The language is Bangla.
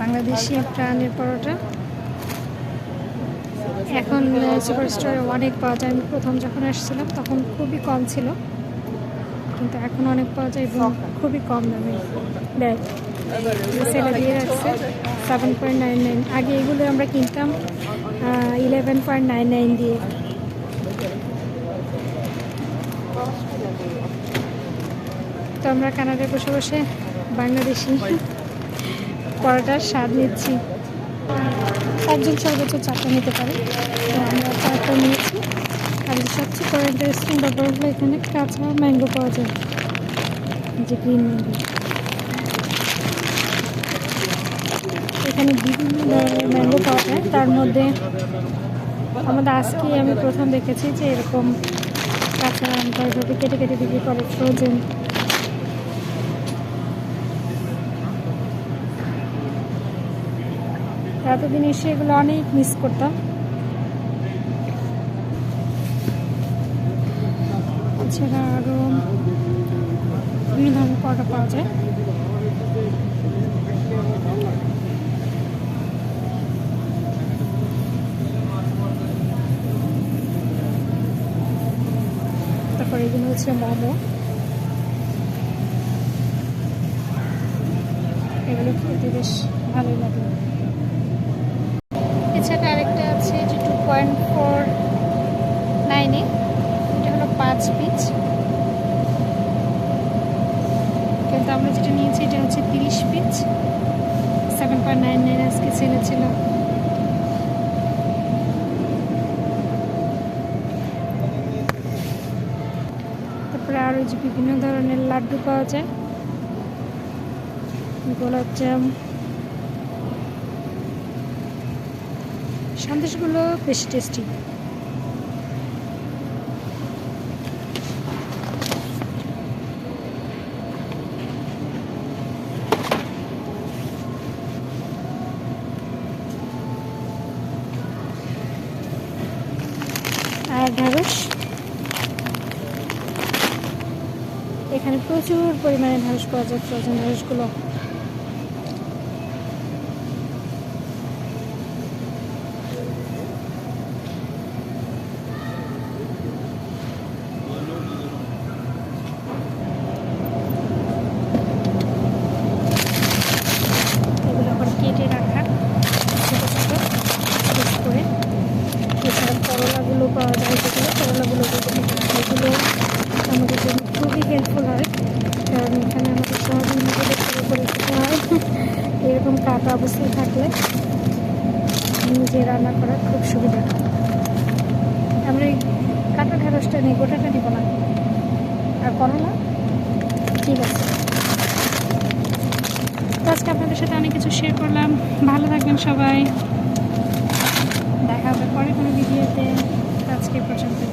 বাংলাদেশি প্রাণের পরোটা। এখন সুপার স্টোরে অনেক পাওয়া যায়। আমি প্রথম যখন আসছিলাম, তখন খুবই কম ছিল। কিন্তু এখন অনেক পাওয়া যায় এবং খুবই কম দামে দেয়। সেলে দিয়ে রাখছে। সেভেন পয়েন্ট নাইন নাইন আগে এগুলো আমরা কিনতাম ইলেভেন পয়েন্ট নাইন নাইন দিয়ে। তো আমরা কানাডায় বসে বসে বাংলাদেশি পরোটার স্বাদ নিচ্ছি। একজন সর্বোচ্চ চারটা নিতে পারে। তো আমরা চারটা নিয়েছি। আর সবচেয়ে বড় ইন্টারেস্টিং ব্যাপার হলো এখানে কাঁচা ম্যাঙ্গো পাওয়া যায়। যে গ্রিন ম্যাঙ্গো। এখানে বিভিন্ন ধরনের ম্যাঙ্গো পাওয়া যায়। তার মধ্যে আমাদের আজকেই আমি প্রথম দেখেছি যে এরকম কাঁচা এভাবে কেটে কেটে বিক্রি করে। ফ্রোজেন। এতদিন এসে এগুলো অনেক মিস করতাম। এছাড়া আরও বিভিন্ন ধরনের পাওয়া যায়। তারপর এগুলো হচ্ছে মোমো। এগুলো খেতে বেশ ভালোই লাগে। এছাড়া আরেকটা আছে, যে টু পয়েন্ট ফোর নাইনে এটা হলো পাঁচ পিচ। কিন্তু আমরা যেটা নিয়েছি, এটা হচ্ছে তিরিশ pitch. Seven point nine nine আজকে ছেলে ছিল। তারপরে আরও যে বিভিন্ন ধরনের লাড্ডু পাওয়া যায়। গোলাপ সন্দেশগুলো বেশ টেস্টি আর এখানে প্রচুর পরিমাণে ঢ্যাঁড়স পাওয়া যায় ফ্রোজেন এগুলো আবার কেটে রাখা ছোটো ছোটো পিস করে এছাড়া করলাগুলো পাওয়া যায় যেগুলো করলাগুলো এগুলো আমাদের জন্য খুবই হেল্পফুল হয় কারণ এখানে আমাদের সহজেই নিজেদের শুরু করে খেতে হয় এরকম কাটা অবস্থায় থাকলে নিজে রান্না করার খুব সুবিধা। আমরা এই কাটা ঢেঁড়সটা নিই, গোটাটা নিব না। আর করলা ঠিক আছে। আজকে আপনাদের সাথে অনেক কিছু শেয়ার করলাম। ভালো থাকবেন সবাই। দেখা হবে পরে কোনো ভিডিওতে। আজকে পর্যন্ত